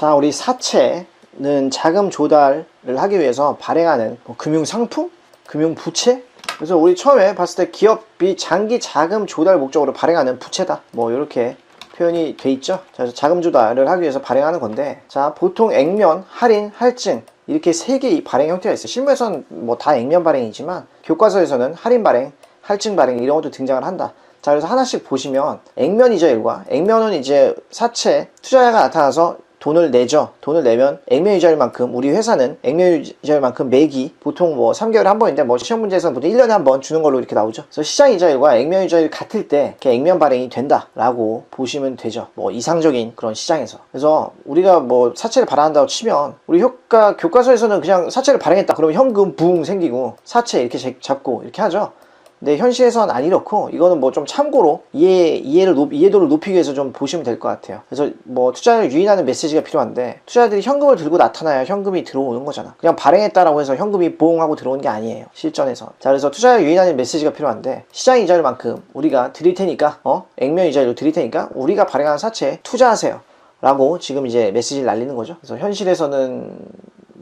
자, 우리 사채는 자금 조달을 하기 위해서 발행하는 뭐 금융 상품, 금융 부채. 그래서 우리 처음에 봤을 때 기업이 장기 자금 조달 목적으로 발행하는 부채다. 뭐 이렇게 표현이 돼 있죠. 자, 자금 조달을 하기 위해서 발행하는 건데, 자, 보통 액면, 할인, 할증 이렇게 세 개의 발행 형태가 있어요. 실무에서는 뭐 다 액면 발행이지만 교과서에서는 할인 발행, 할증 발행 이런 것도 등장을 한다. 자, 그래서 하나씩 보시면 액면 이자율과 액면은 이제 사채 투자자가 나타나서 돈을 내죠. 돈을 내면 액면 이자율만큼 우리 회사는 액면 이자율만큼 매기 보통 뭐 3개월에 한 번인데 뭐 시험 문제에서는 보통 1년에 한 번 주는 걸로 이렇게 나오죠. 그래서 시장 이자율과 액면 이자율이 같을 때 이렇게 액면 발행이 된다라고 보시면 되죠. 뭐 이상적인 그런 시장에서. 그래서 우리가 뭐 사채를 발행한다고 치면 우리 효과 교과서에서는 그냥 사채를 발행했다. 그러면 현금 붕 생기고 사채 이렇게 잡고 이렇게 하죠. 근데 현실에서는 안 이렇고 이거는 뭐 좀 참고로 이해 이해를 높, 이해도를 높이기 위해서 좀 보시면 될 것 같아요. 그래서 뭐 투자를 유인하는 메시지가 필요한데 투자자들이 현금을 들고 나타나야 현금이 들어오는 거잖아. 그냥 발행했다라고 해서 현금이 봉 하고 들어오는 게 아니에요. 실전에서. 자 그래서 투자를 유인하는 메시지가 필요한데 시장 이자율만큼 우리가 드릴 테니까 어 액면 이자율로 드릴 테니까 우리가 발행한 사채에 투자하세요. 라고 지금 이제 메시지를 날리는 거죠. 그래서 현실에서는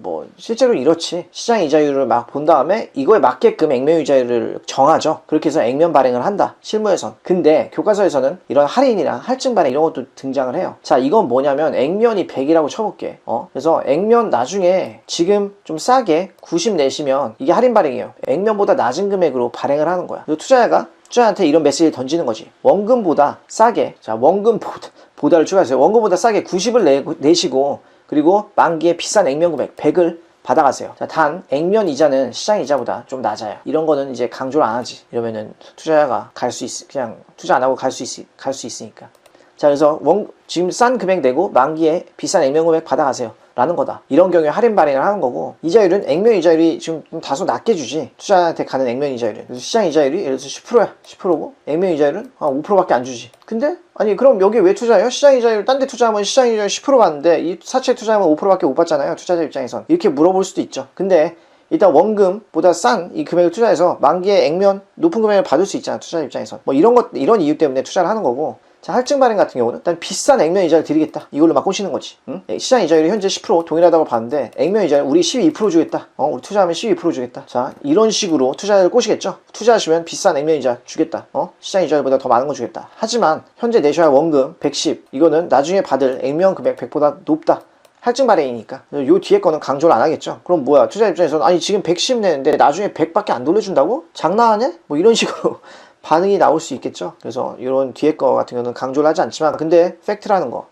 뭐 실제로 이렇지. 시장 이자율을 막 본 다음에 이거에 맞게끔 액면 이자율을 정하죠. 그렇게 해서 액면 발행을 한다. 실무에선. 근데 교과서에서는 이런 할인이랑 할증 발행 이런 것도 등장을 해요. 자 이건 뭐냐면 액면이 100이라고 쳐볼게. 어? 그래서 액면 나중에 지금 좀 싸게 90 내시면 이게 할인 발행이에요. 액면보다 낮은 금액으로 발행을 하는 거야. 투자자가 투자한테 이런 메시지를 던지는 거지. 원금보다 싸게. 자 원금보다 보다를 추가하세요 원금보다 싸게 90을 내, 내시고 그리고 만기에 비싼 액면 금액 100을 받아가세요. 자, 단 액면 이자는 시장 이자보다 좀 낮아요. 이런 거는 이제 강조를 안 하지. 이러면은 투자자가 갈 수 있, 그냥 투자 안 하고 갈 수 있, 갈 수 있으니까. 자, 그래서 원, 지금 싼 금액 내고 만기에 비싼 액면 금액 받아가세요. 라는 거다. 이런 경우에 할인 발행을 하는 거고 이자율은 액면 이자율이 지금 좀 다소 낮게 주지. 투자한테 가는 액면 이자율은 시장 이자율이 예를 들어서 10%야. 10%고 액면 이자율은 한 5%밖에 안 주지. 근데 아니 그럼 여기 왜 투자해요? 시장 이자율 딴 데 투자하면 시장 이자율 10% 받는데 이 사채 투자하면 5%밖에 못 받잖아요 투자자 입장에선. 이렇게 물어볼 수도 있죠. 근데 일단 원금보다 싼 이 금액을 투자해서 만기에 액면 높은 금액을 받을 수 있잖아 투자자 입장에선. 뭐 이런 것 이런 이유 때문에 투자를 하는 거고 자, 할증 발행 같은 경우는 일단 비싼 액면 이자를 드리겠다. 이걸로 막 꼬시는 거지. 응? 시장 이자율이 현재 10% 동일하다고 봤는데 액면 이자를 우리 12% 주겠다. 어, 우리 투자하면 12% 주겠다. 자, 이런 식으로 투자를 꼬시겠죠. 투자하시면 비싼 액면 이자 주겠다. 어? 시장 이자율보다 더 많은 거 주겠다. 하지만 현재 내셔야 할 원금 110 이거는 나중에 받을 액면 금액 100보다 높다. 할증 발행이니까 요 뒤에 거는 강조를 안 하겠죠 그럼 뭐야 투자 입장에서는 아니 지금 110 내는데 나중에 100밖에 안 돌려준다고? 장난하냐? 뭐 이런 식으로 반응이 나올 수 있겠죠. 그래서 이런 뒤에 거 같은 경우는 강조를 하지 않지만 근데 팩트라는 거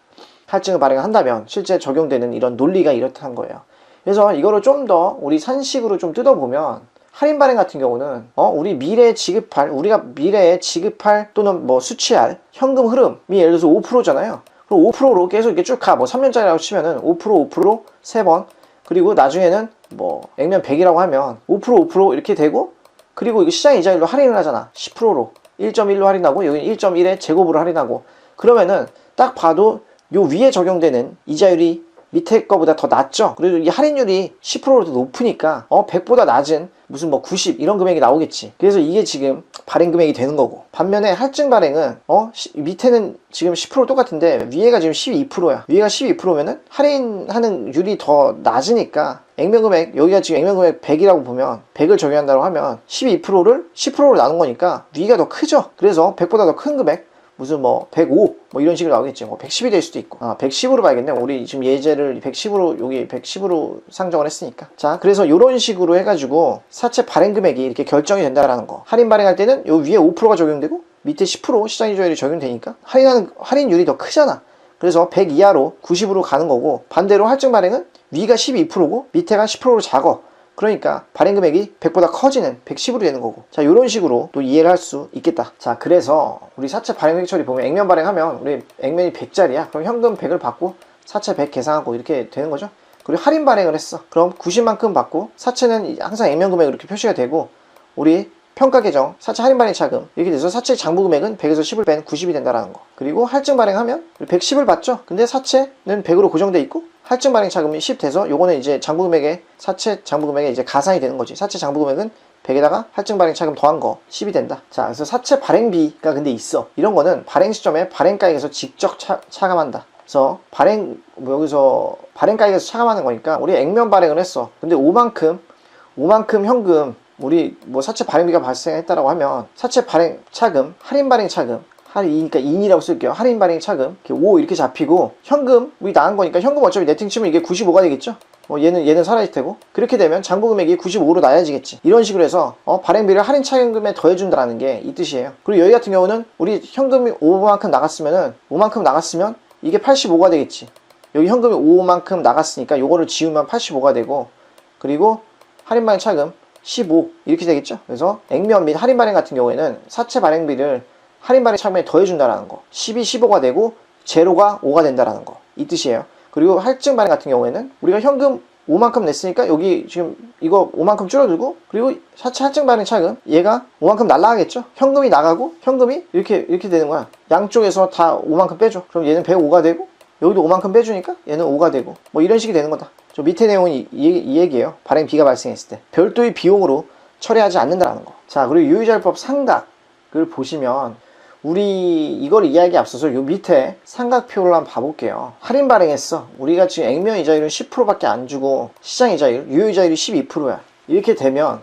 할증을 발행한다면 실제 적용되는 이런 논리가 이렇다는 거예요. 그래서 이거를 좀 더 우리 산식으로 좀 뜯어보면 할인 발행 같은 경우는 어 우리 미래에 지급할 우리가 미래에 지급할 또는 뭐 수취할 현금 흐름이 예를 들어서 5%잖아요. 그럼 5%로 계속 이렇게 쭉 가. 뭐 3년짜리라고 치면은 5% 5% 3번 그리고 나중에는 뭐 액면 100이라고 하면 5% 5% 이렇게 되고 그리고 시장 이자율로 할인을 하잖아. 10%로. 1.1로 할인하고 여기는 1.1에 제곱으로 할인하고 그러면은 딱 봐도 요 위에 적용되는 이자율이 밑에 거보다 더 낮죠. 그리고 이 할인율이 10%로 더 높으니까 어 100보다 낮은 무슨 뭐 90 이런 금액이 나오겠지. 그래서 이게 지금 발행 금액이 되는 거고. 반면에 할증 발행은 어 시, 밑에는 지금 10% 똑같은데 위에가 지금 12%야. 위에가 12%면은 할인하는 율이 더 낮으니까 액면 금액 여기가 지금 액면 금액 100이라고 보면 100을 적용한다고 하면 12%를 10%로 나눈 거니까 위가 더 크죠. 그래서 100보다 더 큰 금액 무슨 뭐 105, 뭐 이런 식으로 나오겠지. 뭐 110이 될 수도 있고. 아, 110으로 봐야겠네. 우리 지금 예제를 110으로, 여기 110으로 상정을 했으니까. 자, 그래서 이런 식으로 해가지고 사채 발행 금액이 이렇게 결정이 된다라는 거. 할인 발행할 때는 요 위에 5%가 적용되고 밑에 10% 시장 이자율이 적용되니까 할인하는, 할인율이 더 크잖아. 그래서 100 이하로 90으로 가는 거고 반대로 할증 발행은 위가 12%고 밑에가 10%로 작어. 그러니까 발행 금액이 100보다 커지는 110으로 되는 거고. 자 이런 식으로 또 이해를 할 수 있겠다. 자 그래서 우리 사채 발행 획 처리 보면 액면 발행하면 우리 액면이 100짜리야. 그럼 현금 100을 받고 사채 100 계산하고 이렇게 되는 거죠. 그리고 할인 발행을 했어. 그럼 90만큼 받고 사채는 항상 액면 금액으로 이렇게 표시가 되고 우리 평가 계정, 사채 할인 발행 차금 이렇게 돼서 사채 장부 금액은 100에서 10을 뺀 90이 된다라는 거. 그리고 할증 발행하면 110을 받죠. 근데 사채는 100으로 고정돼 있고 할증 발행 차금이 10 돼서 요거는 이제 장부 금액에 사채 장부 금액에 이제 가산이 되는 거지. 사채 장부 금액은 100에다가 할증 발행 차금 더한 거 10이 된다. 자, 그래서 사채 발행비가 근데 있어. 이런 거는 발행 시점에 발행가액에서 직접 차, 차감한다. 그래서 발행 뭐 여기서 발행가액에서 차감하는 거니까 우리 액면 발행을 했어. 근데 5만큼 5만큼 현금 우리 뭐 사채 발행비가 발생했다라고 하면 사채 발행 차금 할인 발행 차금 할인 그러니까 인이라고 쓸게요. 할인 발행 차금. 이렇게 5 이렇게 잡히고 현금 우리 나간 거니까 현금 어차피 네팅 치면 이게 95가 되겠죠. 뭐 얘는 얘는 사라질 테고. 그렇게 되면 장부 금액이 95로 나눠지겠지. 이런 식으로 해서 어, 발행비를 할인 차임금에 더해준다라는 게 이 뜻이에요. 그리고 여기 같은 경우는 우리 현금이 5만큼 나갔으면은 5만큼 나갔으면 이게 85가 되겠지. 여기 현금이 5만큼 나갔으니까 요거를 지우면 85가 되고 그리고 할인 발행 차금 15 이렇게 되겠죠? 그래서 액면 및 할인 발행 같은 경우에는 사채 발행비를 할인 발행 차금에 더해준다라는 거. 12, 15가 되고 제로가 5가 된다라는 거. 이 뜻이에요. 그리고 할증 발행 같은 경우에는 우리가 현금 5만큼 냈으니까 여기 지금 이거 5만큼 줄어들고 그리고 사채 할증 발행 차금 얘가 5만큼 날라가겠죠? 현금이 나가고 현금이 이렇게 이렇게 되는 거야. 양쪽에서 다 5만큼 빼줘. 그럼 얘는 105가 되고 여기도 5만큼 빼주니까 얘는 5가 되고 뭐 이런 식이 되는 거다. 저 밑에 내용은 이, 이, 이 얘기예요. 발행 비가 발생했을 때. 별도의 비용으로 처리하지 않는다는 거 자 그리고 유의자율법 상각을 보시면 우리 이걸 이야기 앞서서 요 밑에 삼각표를 한번 봐볼게요. 할인 발행했어. 우리가 지금 액면 이자율은 10%밖에 안 주고 시장 이자율, 유효 이자율이 12%야. 이렇게 되면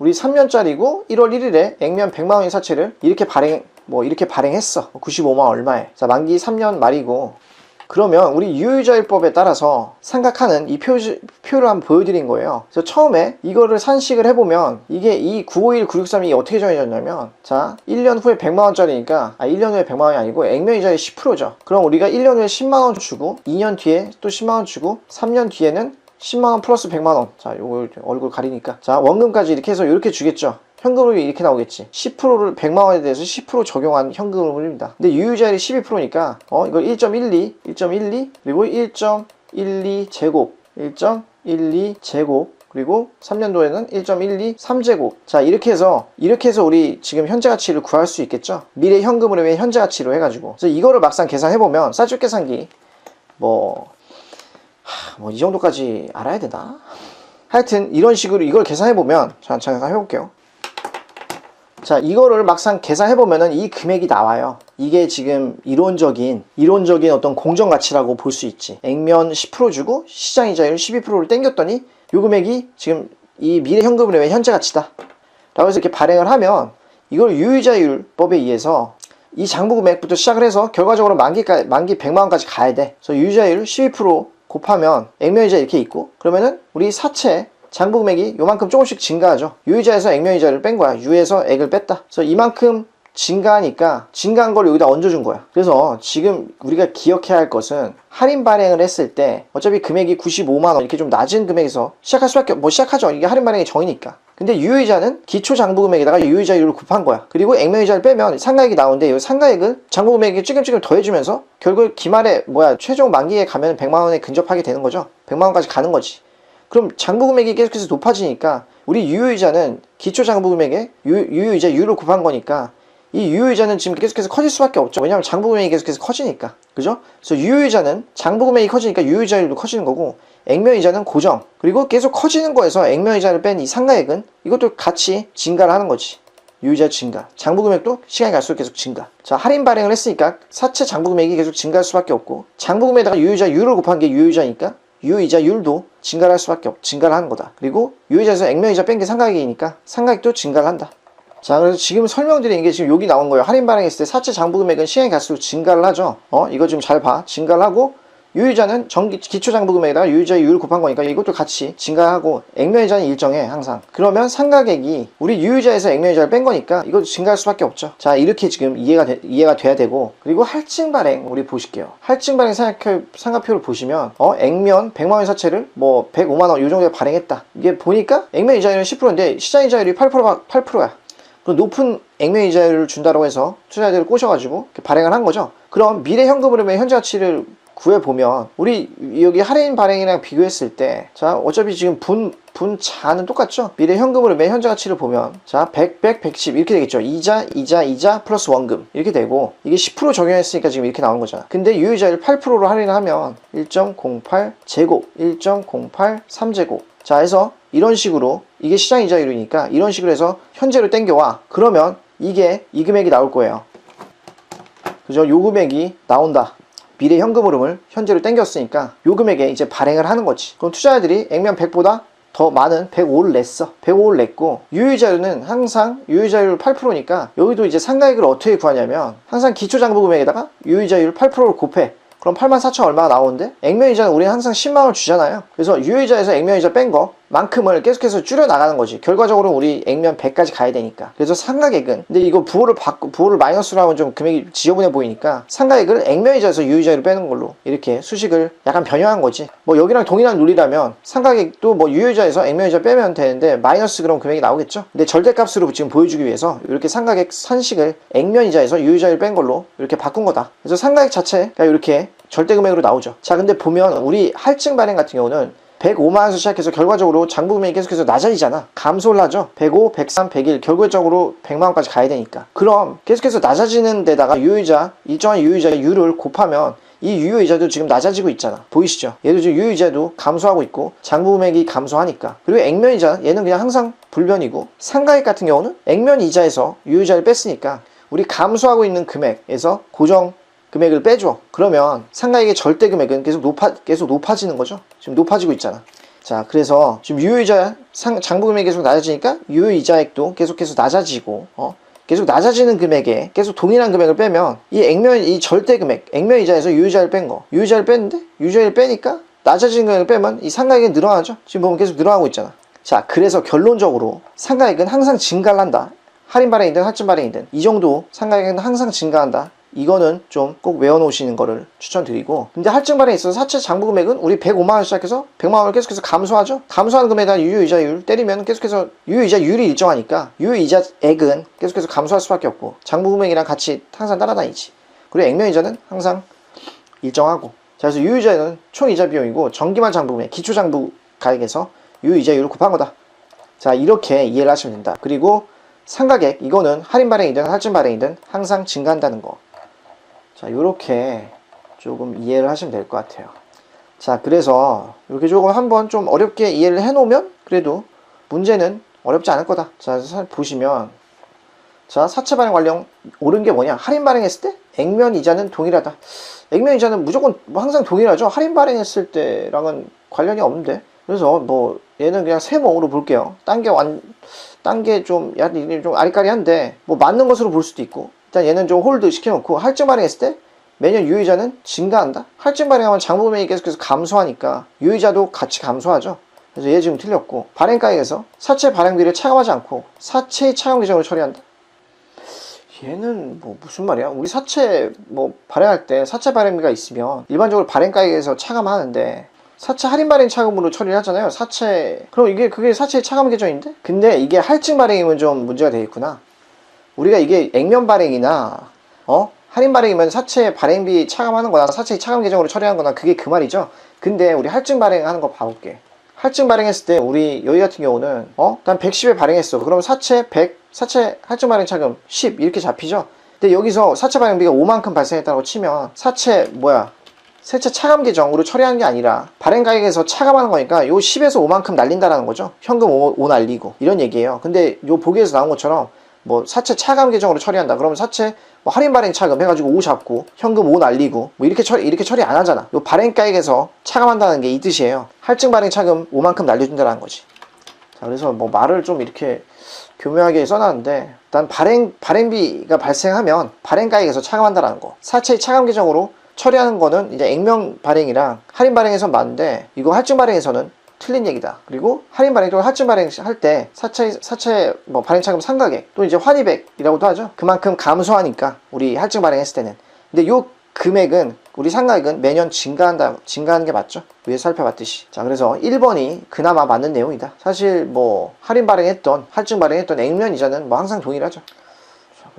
우리 3년짜리고 1월 1일에 액면 100만 원의 사채를 이렇게 발행 뭐 이렇게 발행했어. 95만 원 얼마에. 자, 만기 3년 말이고 그러면 우리 유효자율법에 따라서 생각하는 이 표, 표를 한번 보여드린 거예요. 그래서 처음에 이거를 산식을 해보면 이게 이 951, 963이 어떻게 정해졌냐면 자 1년 후에 100만원짜리니까 아 1년 후에 100만원이 아니고 액면 이자의 10%죠. 그럼 우리가 1년 후에 10만원 주고 2년 뒤에 또 10만원 주고 3년 뒤에는 10만원 플러스 100만원 자 요거 얼굴 가리니까 자 원금까지 이렇게 해서 이렇게 주겠죠. 현금흐름이 이렇게 나오겠지. 10%를 100만 원에 대해서 10% 적용한 현금흐름입니다. 근데 유효자율이 12%니까 어 이거 1.12, 1.12 그리고 1.12 제곱, 1.12 제곱 그리고 3년도에는 1.12 3제곱. 자 이렇게 해서 이렇게 해서 우리 지금 현재 가치를 구할 수 있겠죠? 미래 현금 흐름의 현재 가치로 해가지고. 그래서 이거를 막상 계산해보면 쌀줄 계산기 뭐 뭐이 정도까지 알아야 되나? 하여튼 이런 식으로 이걸 계산해보면 자 잠깐 해볼게요 자, 이거를 막상 계산해 보면은 이 금액이 나와요. 이게 지금 이론적인, 이론적인 어떤 공정 가치라고 볼 수 있지. 액면 10% 주고 시장 이자율 12%를 땡겼더니 요 금액이 지금 이 미래 현금흐름의 현재 가치다. 라고 해서 이렇게 발행을 하면 이걸 유의자율법에 의해서 이 장부 금액부터 시작을 해서 결과적으로 만기까지, 만기 100만 원까지 가야 돼. 그래서 유의자율 12% 곱하면 액면이자 이렇게 있고 그러면은 우리 사채 장부 금액이 요만큼 조금씩 증가하죠. 유의자에서 액면이자를 뺀 거야. 유에서 액을 뺐다. 그래서 이만큼 증가하니까 증가한 걸 여기다 얹어준 거야. 그래서 지금 우리가 기억해야 할 것은 할인 발행을 했을 때 어차피 금액이 95만 원 이렇게 좀 낮은 금액에서 시작할 수밖에 뭐 시작하죠. 이게 할인 발행의 정의니까. 근데 유효이자는 기초 장부 금액에다가 유효이자율을 곱한 거야. 그리고 액면이자를 빼면 상가액이 나오는데 이 상가액을 장부 금액에 찌금찌금 더해주면서 결국 기말에 뭐야 최종 만기에 가면 100만 원에 근접하게 되는 거죠. 100만 원까지 가는 거지. 그럼 장부 금액이 계속해서 높아지니까 우리 유효이자는 기초 장부 금액에 유, 유효이자 유를 곱한 거니까 이 유효이자는 지금 계속해서 커질 수밖에 없죠. 왜냐하면 장부 금액이 계속해서 커지니까. 그죠? 그래서 유효이자는 장부 금액이 커지니까 유효이자율도 커지는 거고 액면이자는 고정. 그리고 계속 커지는 거에서 액면이자를 뺀 이 상가액은 이것도 같이 증가를 하는 거지. 유효이자 증가. 장부 금액도 시간이 갈수록 계속 증가. 자, 할인 발행을 했으니까 사채 장부 금액이 계속 증가할 수밖에 없고 장부 금액에다가 유효이자 유를 곱한 게 유효이자니까 유효이자 율도 증가할 수밖에 없, 증가를 하는 거다. 그리고 유효이자에서 액면이자 뺀 게 상가액이니까 상가액도 증가를 한다. 자, 그래서 지금 설명드린 게 지금 여기 나온 거예요. 할인 발행했을 때 사채 장부 금액은 시간이 갈수록 증가를 하죠. 어, 이거 좀잘 봐. 증가를 하고 유효이자는 정기, 기초 장부 금액에다가 유효이자율 곱한 거니까 이것도 같이 증가하고 액면이자는 일정해 항상. 그러면 상가액이 우리 유효이자에서 액면이자를 뺀 거니까 이것도 증가할 수밖에 없죠. 자, 이렇게 지금 이해가 되, 이해가 돼야 되고 그리고 할증 발행 우리 보실게요. 할증 발행 상가표, 상가표를 보시면 어, 액면 100만 원 사채를 뭐 105만 원요 정도에 발행했다. 이게 보니까 액면 이자율은 10%인데 시장 이자율이 8%가 8%야. 그 높은 액면 이자율을 준다고 해서 투자자들을 꼬셔가지고 발행을 한 거죠. 그럼 미래 현금 흐름의 현재 가치를 구해 보면 우리 여기 할인 발행이랑 비교했을 때 자 어차피 지금 분 분자는 똑같죠? 미래 현금으로 매 현재 가치를 보면 자 100, 100, 110 이렇게 되겠죠? 이자 이자 이자 플러스 원금 이렇게 되고 이게 10% 적용했으니까 지금 이렇게 나오는 거잖아. 근데 유효자율 8%로 할인하면 1.08 제곱 1.08 3제곱. 자 해서 이런 식으로 이게 시장 이자율이니까 이런 식으로 해서 현재로 땡겨와. 그러면 이게 이 금액이 나올 거예요. 그죠? 요 금액이 나온다 미래 현금 흐름을 현재로 땡겼으니까 요 금액에 이제 발행을 하는 거지. 그럼 투자자들이 액면 100보다 더 많은 105를 냈어. 105를 냈고 유효자율은 항상 유효자율 8%니까 여기도 이제 상가액을 어떻게 구하냐면 항상 기초장부 금액에다가 유효자율 8%를 곱해. 그럼 8만 4천 얼마가 나오는데 액면이자는 우리는 항상 10만 원을 주잖아요. 그래서 유효이자에서 액면이자 뺀 거 만큼을 계속해서 줄여 나가는 거지. 결과적으로 우리 액면 100까지 가야 되니까. 그래서 상가액은 근데 이거 부호를 바꾸 부호를 마이너스로 하면 좀 금액이 지저분해 보이니까 상가액을 액면이자에서 유효이자를 빼는 걸로 이렇게 수식을 약간 변형한 거지. 뭐 여기랑 동일한 논리라면 상가액도 뭐 유효이자에서 액면이자 빼면 되는데 마이너스 그럼 금액이 나오겠죠. 근데 절대값으로 지금 보여주기 위해서 이렇게 상가액 산식을 액면이자에서 유효이자를 뺀 걸로 이렇게 바꾼 거다. 그래서 상가액 자체가 이렇게 절대 금액으로 나오죠. 자, 근데 보면 우리 할증 발행 같은 경우는 105만 원에서 시작해서 결과적으로 장부 금액이 계속해서 낮아지잖아. 감소를 하죠. 105, 103, 101 결과적으로 100만 원까지 가야 되니까. 그럼 계속해서 낮아지는 데다가 유효이자, 일정한 유효이자 유를 곱하면 이 유효이자도 지금 낮아지고 있잖아. 보이시죠? 얘도 지금 유효이자도 감소하고 있고 장부 금액이 감소하니까. 그리고 액면이자 얘는 그냥 항상 불변이고 상가액 같은 경우는 액면이자에서 유효이자를 뺐으니까 우리 감소하고 있는 금액에서 고정 금액을 빼줘. 그러면 상가액의 절대 금액은 계속 높아 계속 높아지는 거죠. 지금 높아지고 있잖아. 자, 그래서 지금 유효이자 상, 장부 금액이 계속 낮아지니까 유효이자액도 계속해서 낮아지고, 어? 계속 낮아지는 금액에 계속 동일한 금액을 빼면 이 액면 이 절대 금액 액면 이자에서 유효이자를 뺀 거, 유효이자를 뺐는데 유효이자를 빼니까 낮아지는 금액을 빼면 이 상가액이 늘어나죠. 지금 보면 계속 늘어나고 있잖아. 자, 그래서 결론적으로 상가액은 항상 증가를 한다. 할인 발행이든 할증 발행이든 이 정도 상가액은 항상 증가한다. 이거는 좀 꼭 외워놓으시는 거를 추천드리고 근데 할증 발행에 있어서 사채 장부 금액은 우리 105만원 시작해서 100만원을 계속해서 감소하죠. 감소하는 금액에 대한 유효이자율 때리면 계속해서 유효이자율이 일정하니까 유효이자액은 계속해서 감소할 수밖에 없고 장부 금액이랑 같이 항상 따라다니지. 그리고 액면이자는 항상 일정하고 자 그래서 유효이자는 총이자 비용이고 정기만 장부 금액 기초 장부 가액에서 유효이자율을 곱한 거다. 자 이렇게 이해를 하시면 된다. 그리고 상가액 이거는 할인 발행이든 할증 발행이든 항상 증가한다는 거 자, 이렇게 조금 이해를 하시면 될 것 같아요. 자, 그래서 이렇게 조금 한번 좀 어렵게 이해를 해 놓으면 그래도 문제는 어렵지 않을 거다. 자, 보시면 자, 사채 발행 관련 옳은 게 뭐냐? 할인 발행했을 때 액면 이자는 동일하다. 액면 이자는 무조건 뭐 항상 동일하죠. 할인 발행했을 때랑은 관련이 없는데. 그래서 뭐 얘는 그냥 세모로 볼게요. 딴 게 완, 딴 게 좀, 야, 좀 아리까리한데, 뭐 맞는 것으로 볼 수도 있고, 일단 얘는 좀 홀드 시켜놓고 할증 발행했을 때 매년 유의자는 증가한다. 할증 발행하면 장부 금액이 계속해서 감소하니까 유의자도 같이 감소하죠. 그래서 얘 지금 틀렸고 발행가액에서 사채 발행비를 차감하지 않고 사채 차감 계정으로 처리한다. 얘는 뭐 무슨 말이야? 우리 사채 뭐 발행할 때 사채 발행비가 있으면 일반적으로 발행가액에서 차감하는데 사채 할인 발행 차감으로 처리를 하잖아요. 사채 그럼 이게 그게 사채 차감 계정인데? 근데 이게 할증 발행이면 좀 문제가 되겠구나. 우리가 이게 액면 발행이나 어 할인 발행이면 사채 발행비 차감하는 거나 사채 차감 계정으로 처리하는 거나 그게 그 말이죠. 근데 우리 할증 발행하는 거 봐볼게. 할증 발행했을 때 우리 여기 같은 경우는 어? 난 110에 발행했어. 그럼 사채 100, 사채 할증 발행 차금 10 이렇게 잡히죠. 근데 여기서 사채 발행비가 5만큼 발생했다고 치면 사채 뭐야? 세채 차감 계정으로 처리하는 게 아니라 발행 가액에서 차감하는 거니까 요 10에서 5만큼 날린다라는 거죠. 현금 5, 5 날리고 이런 얘기예요. 근데 요 보기에서 나온 것처럼 뭐 사채 차감 계정으로 처리한다. 그러면 사채 뭐 할인 발행 차감 해가지고 5 잡고 현금 5 날리고 뭐 이렇게 처리 이렇게 처리 안 하잖아. 요 발행가액에서 차감한다는 게 이 뜻이에요. 할증 발행 차금 5만큼 날려준다는 거지. 자 그래서 뭐 말을 좀 이렇게 교묘하게 써놨는데 일단 발행 발행비가 발생하면 발행가액에서 차감한다라는 거. 사채 차감 계정으로 처리하는 거는 이제 액면 발행이랑 할인 발행에서 맞는데 이거 할증 발행에서는 틀린 얘기다. 그리고 할인 발행 또는 할증 발행 할 때 사채 사채 뭐 발행 차금 상가액 또 이제 환입액이라고도 하죠. 그만큼 감소하니까 우리 할증 발행했을 때는. 근데 요 금액은 우리 상가액은 매년 증가한다 증가하는 게 맞죠? 위에 살펴봤듯이. 자, 그래서 1번이 그나마 맞는 내용이다. 사실 뭐 할인 발행했던 할증 발행했던 액면 이자는 뭐 항상 동일하죠.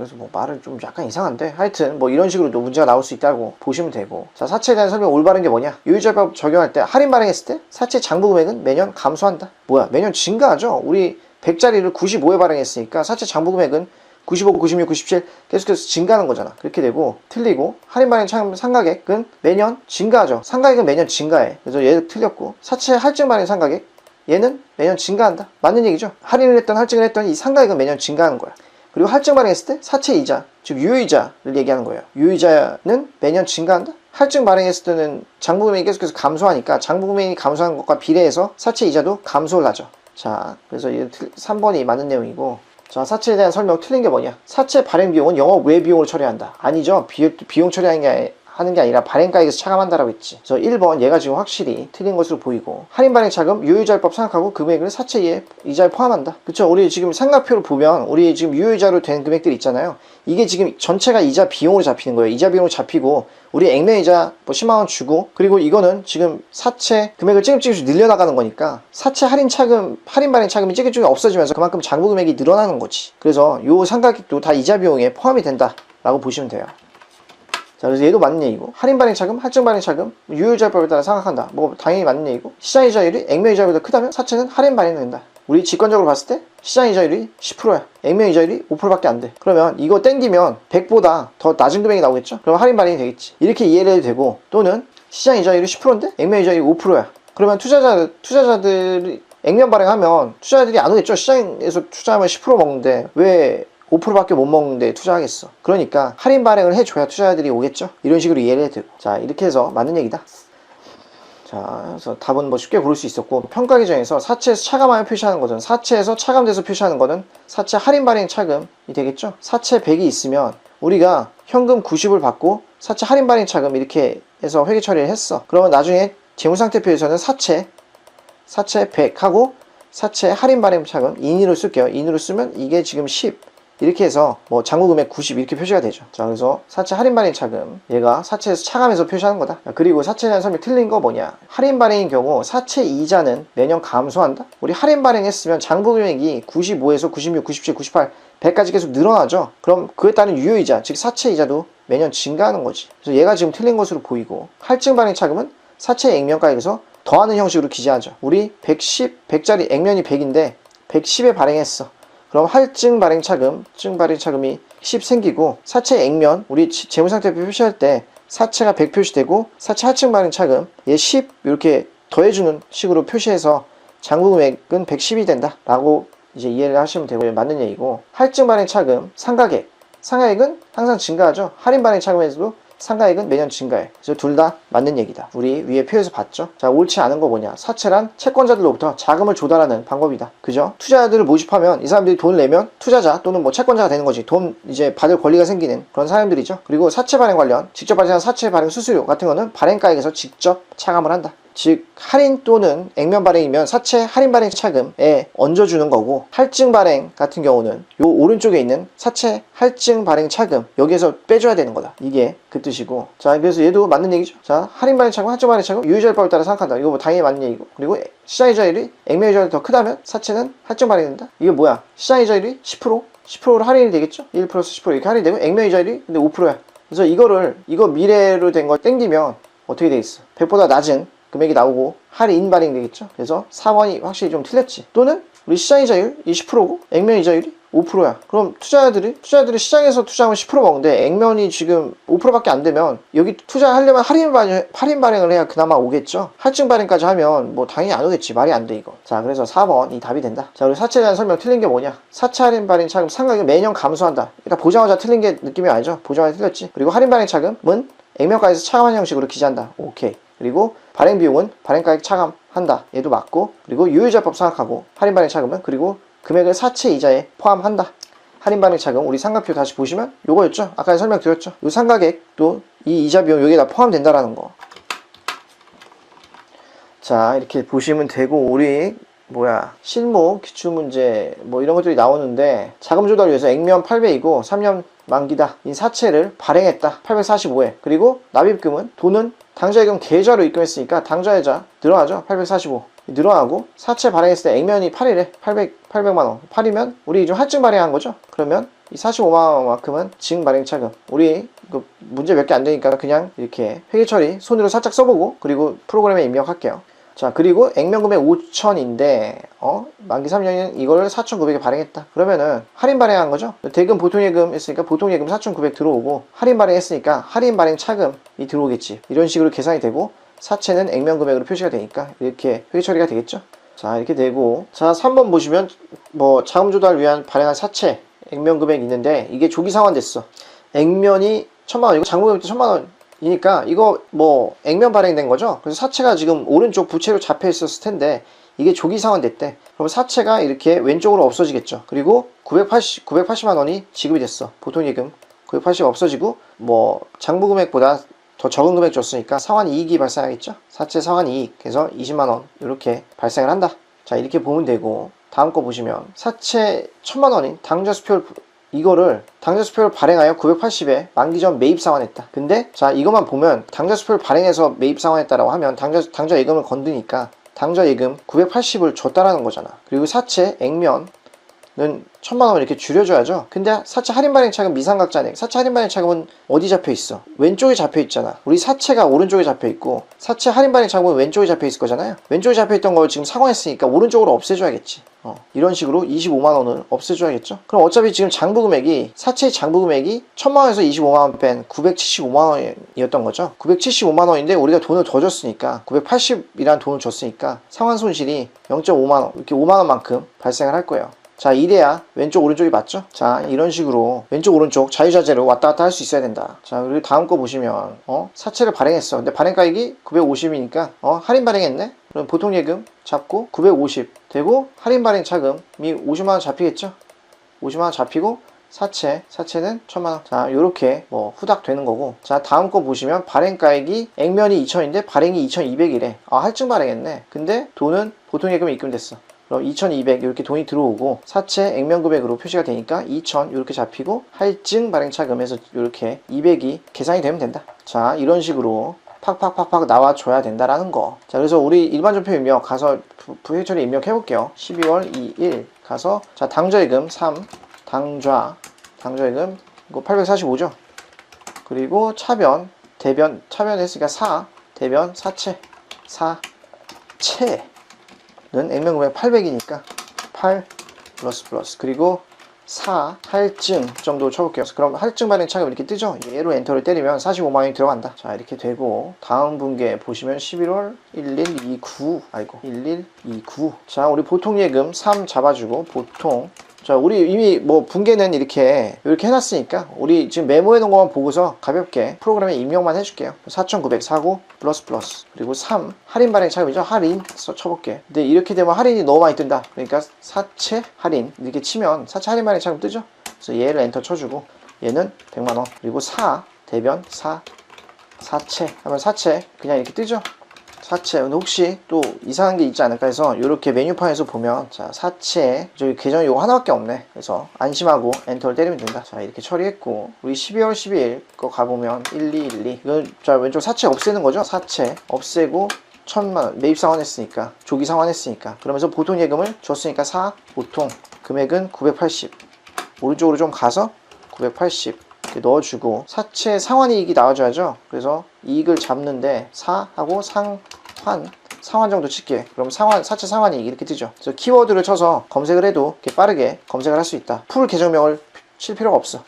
그래서 뭐 말은 좀 약간 이상한데? 하여튼 뭐 이런 식으로도 문제가 나올 수 있다고 보시면 되고. 자 사채에 대한 설명 올바른 게 뭐냐? 유유자법 적용할 때 할인 발행했을 때 사채 장부 금액은 매년 감소한다. 뭐야? 매년 증가하죠? 우리 100짜리를 95에 발행했으니까 사채 장부 금액은 95, 96, 97 계속해서 증가하는 거잖아. 그렇게 되고 틀리고 할인 발행 참 상가액은 매년 증가하죠. 상가액은 매년 증가해. 그래서 얘 틀렸고 사채 할증 발행 상가액 얘는 매년 증가한다. 맞는 얘기죠? 할인을 했던 할증을 했던 이 상가액은 매년 증가하는 거야 그리고 할증 발행했을 때 사채 이자, 즉 유효이자를 얘기하는 거예요. 유효이자는 매년 증가한다? 할증 발행했을 때는 장부금액이 계속해서 감소하니까 장부금액이 감소하는 것과 비례해서 사채 이자도 감소를 하죠. 자, 그래서 이 3번이 맞는 내용이고 자, 사채에 대한 설명 틀린 게 뭐냐? 사채 발행 비용은 영업 외 비용으로 처리한다. 아니죠. 비, 비용 처리하는 게 하는 게 아니라 발행가액에서 차감한다라고 했지. 그래서 1번 얘가 지금 확실히 틀린 것으로 보이고 할인 발행 차금 유효이자율법 생각하고 금액을 사채 이자에 포함한다. 그쵸? 우리 지금 삼각표를 보면 우리 지금 유효이자로 된 금액들 있잖아요. 이게 지금 전체가 이자 비용으로 잡히는 거예요. 이자 비용으로 잡히고 우리 액면 이자 뭐 10만 원 주고 그리고 이거는 지금 사채 금액을 찌금찌금씩 늘려나가는 거니까 사채 할인 차금 할인 발행 차금이 찌금찌금 없어지면서 그만큼 장부 금액이 늘어나는 거지. 그래서 요 삼각액도 다 이자 비용에 포함이 된다라고 보시면 돼요. 자, 그래서 얘도 맞는 얘기고 할인 발행 차금, 할증 발행 차금, 유효이자법에 따라 생각한다. 뭐 당연히 맞는 얘기고 시장 이자율이 액면 이자율보다 크다면 사채는 할인 발행 된다. 우리 직관적으로 봤을 때 시장 이자율이 10%야. 액면 이자율이 5%밖에 안 돼. 그러면 이거 땡기면 100보다 더 낮은 금액이 나오겠죠? 그럼 할인 발행이 되겠지. 이렇게 이해를 해도 되고 또는 시장 이자율이 10%인데 액면 이자율이 5%야. 그러면 투자자 투자자들이 액면 발행하면 투자자들이 안 오겠죠. 시장에서 투자하면 10% 먹는데 왜 5%밖에 못 먹는데 투자하겠어. 그러니까 할인 발행을 해줘야 투자자들이 오겠죠. 이런 식으로 이해를 해도. 자 이렇게 해서 맞는 얘기다. 자, 그래서 답은 뭐 쉽게 고를 수 있었고 평가 기준에서 사채에서 차감하여 표시하는 것은 사채에서 차감돼서 표시하는 것은 사채 할인 발행 차금이 되겠죠. 사채 100이 있으면 우리가 현금 90을 받고 사채 할인 발행 차금 이렇게 해서 회계 처리를 했어. 그러면 나중에 재무상태표에서는 사채 사채 100 하고 사채 할인 발행 차금 인으로 쓸게요. 인으로 쓰면 이게 지금 10 이렇게 해서 뭐 장부 금액 90 이렇게 표시가 되죠. 자, 그래서 사채 할인 발행 차금 얘가 사채에서 차감해서 표시하는 거다. 자, 그리고 사채에 대한 설명 틀린 거 뭐냐? 할인 발행인 경우 사채 이자는 매년 감소한다. 우리 할인 발행했으면 장부 금액이 95에서 96, 97, 98 100까지 계속 늘어나죠. 그럼 그에 따른 유효이자, 즉 사채 이자도 매년 증가하는 거지. 그래서 얘가 지금 틀린 것으로 보이고 할증 발행 차금은 사채 액면가액에서 더하는 형식으로 기재하죠. 우리 110, 100짜리 액면이 100인데 110에 발행했어. 그럼 할증 발행 차금, 증 발행 차금이 10 생기고 사채 액면 우리 지- 재무상태표 표시할 때 사채가 100 표시되고 사채 할증 발행 차금 얘 10 이렇게 더해주는 식으로 표시해서 장부 금액은 110이 된다라고 이제 이해를 하시면 되고 맞는 얘기고 할증 발행 차금 상가액. 상가액은 항상 증가하죠. 할인 발행 차금에서도 상가액은 매년 증가해. 그래서 둘 다 맞는 얘기다. 우리 위에 표에서 봤죠? 자, 옳지 않은 거 뭐냐? 사채란 채권자들로부터 자금을 조달하는 방법이다. 그죠? 투자자들을 모집하면 이 사람들이 돈을 내면 투자자 또는 뭐 채권자가 되는 거지. 돈 이제 받을 권리가 생기는 그런 사람들이죠. 그리고 사채 발행 관련 직접 발생한 사채 발행 수수료 같은 거는 발행가액에서 직접 차감을 한다. 즉 할인 또는 액면 발행이면 사채 할인 발행 차금에 얹어주는 거고 할증 발행 같은 경우는 요 오른쪽에 있는 사채 할증 발행 차금 여기에서 빼줘야 되는 거다. 이게 그 뜻이고. 자 그래서 얘도 맞는 얘기죠? 자 할인 발행 차금 할증 발행 차금 유효자율법에 따라 생각한다. 이거 뭐 당연히 맞는 얘기고. 그리고 시장 이자율이 액면 이자율이 더 크다면 사채는 할증 발행이 된다? 이게 뭐야? 시장 이자율이 10% 10%로? 할인이 되겠죠? 1 플러스 10% 이렇게 할인이 되고 액면 이자율이 근데 5%야. 그래서 이거를 이거 미래로 된거 땡기면 어떻게 돼 있어? 100보다 낮은 금액이 나오고 할인 발행 되겠죠. 그래서 4번이 확실히 좀 틀렸지. 또는 우리 시장 이자율 20%고 액면 이자율이 5%야. 그럼 투자자들이 투자자들이 시장에서 투자하면 10% 먹는데 액면이 지금 5%밖에 안 되면 여기 투자하려면 할인 발행 할인 발행을 해야 그나마 오겠죠. 할증 발행까지 하면 뭐 당연히 안 오겠지. 말이 안 돼 이거. 자, 그래서 4번이 답이 된다. 자, 그리고 사채에 대한 설명 틀린 게 뭐냐? 사채 할인 발행 차금 상각이 매년 감소한다. 일단 보자마자 틀린 게 느낌이 알죠? 보자마자 틀렸지. 그리고 할인 발행 차금은 액면가에서 차감한 형식으로 기재한다. 오케이. 그리고 발행 비용은 발행가액 차감한다. 얘도 맞고 그리고 유효자법 생각하고 할인 발행 차금은 그리고 금액을 사채 이자에 포함한다. 할인 발행 차금 우리 삼각표 다시 보시면 요거였죠. 아까 설명드렸죠. 요 삼각액도 이 이자 비용 여기에 다 포함된다라는 거. 자 이렇게 보시면 되고 우리 뭐야 실무 기출문제 뭐 이런 것들이 나오는데 자금 조달 위해서 액면 800이고 3년 만기다. 인 사채를 발행했다. 845회 그리고 납입금은 돈은 당좌예금 계좌로 입금했으니까 당좌예자 늘어나죠. 845 늘어나고 사채 발행했을 때 액면이 8이래 800 800만 원. 8이면 우리 좀 할증 발행한 거죠. 그러면 이 45만 원만큼은 증 발행 차금. 우리 그 문제 몇 개 안 되니까 그냥 이렇게 회계 처리 손으로 살짝 써보고 그리고 프로그램에 입력할게요 자 그리고 액면 금액 5천인데 어 만기 3년은 이걸 4,900에 발행했다. 그러면은 할인 발행한 거죠? 대금 보통 예금 했으니까 보통 예금 4,900 들어오고 할인 발행했으니까 할인 발행 차금이 들어오겠지. 이런 식으로 계산이 되고 사채는 액면 금액으로 표시가 되니까 이렇게 회계 처리가 되겠죠? 자 이렇게 되고 자 3번 보시면 뭐 자금 조달 위한 발행한 사채 액면 금액 있는데 이게 조기 상환됐어. 액면이 천만 원이고 장부금액도 천만 원 이니까 이거 뭐 액면 발행된 거죠. 그래서 사채가 지금 오른쪽 부채로 잡혀 있었을 텐데 이게 조기 상환됐대. 그럼 사채가 이렇게 왼쪽으로 없어지겠죠. 그리고 980 980만 원이 지급이 됐어. 보통 예금 980 없어지고 뭐 장부 금액보다 더 적은 금액 줬으니까 상환 이익이 발생하겠죠. 사채 상환 이익 그래서 20만 원 이렇게 발생을 한다. 자 이렇게 보면 되고 다음 거 보시면 사채 1000만 원인 당좌 수표를 이거를 당좌 수표를 발행하여 980에 만기 전 매입 상환했다. 근데 자 이것만 보면 당좌 수표를 발행해서 매입 상환했다라고 하면 당좌 당좌 예금을 건드니까 당좌 예금 980을 줬다라는 거잖아. 그리고 사채 액면 는 천만 원 이렇게 줄여줘야죠. 근데 사채 할인 발행 차금 미상각자액. 사채 할인 발행 차금은 어디 잡혀 있어? 왼쪽에 잡혀 있잖아. 우리 사채가 오른쪽에 잡혀 있고 사채 할인 발행 차금은 왼쪽에 잡혀 있을 거잖아요. 왼쪽에 잡혀 있던 걸 지금 상환했으니까 오른쪽으로 없애줘야겠지. 어, 이런 식으로 25만 원을 없애줘야겠죠. 그럼 어차피 지금 장부 금액이 사채 장부 금액이 천만 원에서 25만 원 뺀 975만 원이었던 거죠. 975만 원인데 우리가 돈을 더 줬으니까 980이라는 돈을 줬으니까 상환 손실이 0.5만 원 이렇게 5만 원만큼 발생을 할 거예요. 자 이래야 왼쪽 오른쪽이 맞죠? 자 이런 식으로 왼쪽 오른쪽 자유자재로 왔다 갔다 할 수 있어야 된다. 자 그리고 다음 거 보시면 어 사채를 발행했어. 근데 발행가액이 950이니까 어 할인 발행했네. 그럼 보통 예금 잡고 950 되고 할인 발행 차금이 50만 원 잡히겠죠? 50만 원 잡히고 사채, 사채는 1000만 원. 자, 요렇게 뭐 후닥 되는 거고. 자, 다음 거 보시면 발행가액이 액면이 2000인데 발행이 2200이래. 아, 할증 발행했네. 근데 돈은 보통 예금에 입금됐어. 그럼 2200 이렇게 돈이 들어오고 사채 액면 금액으로 표시가 되니까 2000 이렇게 잡히고 할증 발행 차금에서 이렇게 200이 계산이 되면 된다. 자, 이런 식으로 팍팍팍팍 나와줘야 된다라는 거. 자, 그래서 우리 일반전표 입력 가서 부- 부회 처리 입력해 볼게요. 12월 2일 가서 자, 당좌예금 3, 당좌, 당좌예금 이거 845죠. 그리고 차변, 대변, 차변 했으니까 4, 대변, 사채, 사채 는 액면 금액 800이니까 8 플러스 플러스 그리고 4 할증 정도 쳐볼게요. 그럼 할증 발행 차금 이렇게 뜨죠? 얘로 엔터를 때리면 45만 원이 들어간다. 자 이렇게 되고 다음 분께 보시면 11월 1129 아이고 1129. 자 우리 보통 예금 3 잡아주고 보통 자 우리 이미 뭐 분계는 이렇게 이렇게 해놨으니까 우리 지금 메모해 놓은 것만 보고서 가볍게 프로그램에 입력만 해줄게요. 4900 사고 플러스 플러스. 그리고 3 할인 발행 차금이죠? 할인 써 쳐볼게. 근데 이렇게 되면 할인이 너무 많이 뜬다. 그러니까 사채 할인. 이렇게 치면 사채 할인 발행 차금 뜨죠? 그래서 얘를 엔터 쳐주고 얘는 100만 원. 그리고 4 대변 4 사채. 하면 사채 그냥 이렇게 뜨죠 사채. 근데 혹시 또 이상한 게 있지 않을까 해서 이렇게 메뉴판에서 보면 자 사채. 저기 계정이 요거 하나밖에 없네. 그래서 안심하고 엔터를 때리면 된다. 자 이렇게 처리했고 우리 12월 12일 거 가보면 1212 이건 자 왼쪽 사채 없애는 거죠? 사채. 없애고 천만 원. 매입 상환했으니까 조기 상환했으니까. 그러면서 보통 예금을 줬으니까 4 보통. 금액은 980 오른쪽으로 좀 가서 980 이렇게 넣어주고. 사채 상환이익이 나와줘야죠. 그래서 이익을 잡는데 사하고 상 환 상환 정도 칠게. 그럼 상환 사채 상환이익 이렇게 뜨죠. 그래서 키워드를 쳐서 검색을 해도 이렇게 빠르게 검색을 할 수 있다. 풀 계정명을 칠 필요가 없어.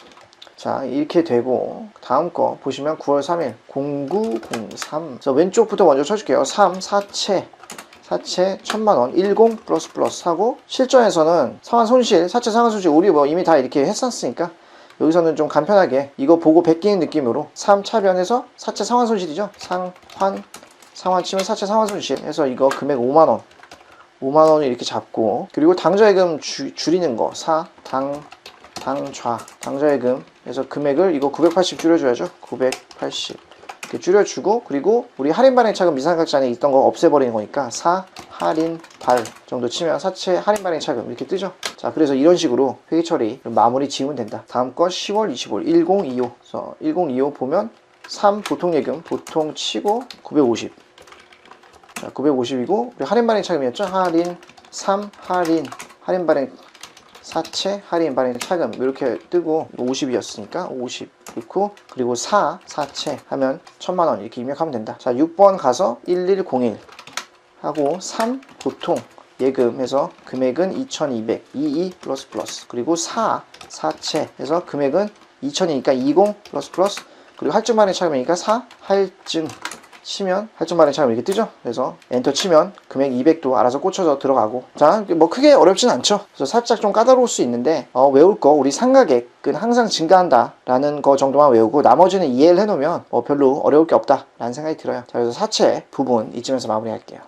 자 이렇게 되고 다음 거 보시면 9월 3일 0903 그래서 왼쪽부터 먼저 쳐줄게요 3 사채 사채 1000만원 10 플러스 플러스 하고 실전에서는 상환 손실 사채 상환 손실 우리 뭐 이미 다 이렇게 했었으니까 여기서는 좀 간편하게 이거 보고 베끼는 느낌으로 3 차변해서 사채 상환 손실이죠 상환 상환 치면 사채 상환 손실 해서 이거 금액 5만원. 5만원을 이렇게 잡고 그리고 당좌예금 주- 줄이는 거. 4, 당, 당좌. 당좌예금. 그래서 금액을 이거 980 줄여줘야죠. 980 이렇게 줄여주고 그리고 우리 할인 발행 차금 미상각자 안에 있던 거 없애버리는 거니까 4 할인 발 정도 치면 사채 할인 발행 차금 이렇게 뜨죠. 자 그래서 이런 식으로 회계 처리 마무리 지으면 된다. 다음 거 10월 25일. 1025 그래서 1025 보면 3 보통 예금 보통 치고 950 자, 950이고 우리 할인 발행 차금이었죠? 할인 3 할인 할인 발행 사채 할인 발행 차금. 이렇게 뜨고 50이었으니까 50 넣고 그리고 4 사채 하면 1000만원. 이렇게 입력하면 된다. 자 6번 가서 1101 하고 3 보통 예금 해서 금액은 2200 22 플러스 플러스. 그리고 4 사채 해서 금액은 2000이니까 20 플러스 플러스. 그리고 할증 발행 차금이니까 4 할증 치면 8점 발행처럼 이렇게 뜨죠? 그래서 엔터 치면 금액 200도 알아서 꽂혀서 들어가고. 자 뭐 크게 어렵진 않죠? 그래서 살짝 좀 까다로울 수 있는데 어, 외울 거 우리 상가액은 항상 증가한다 라는 거 정도만 외우고 나머지는 이해를 해놓으면 뭐 별로 어려울 게 없다 라는 생각이 들어요. 자 그래서 사채 부분 이쯤에서 마무리할게요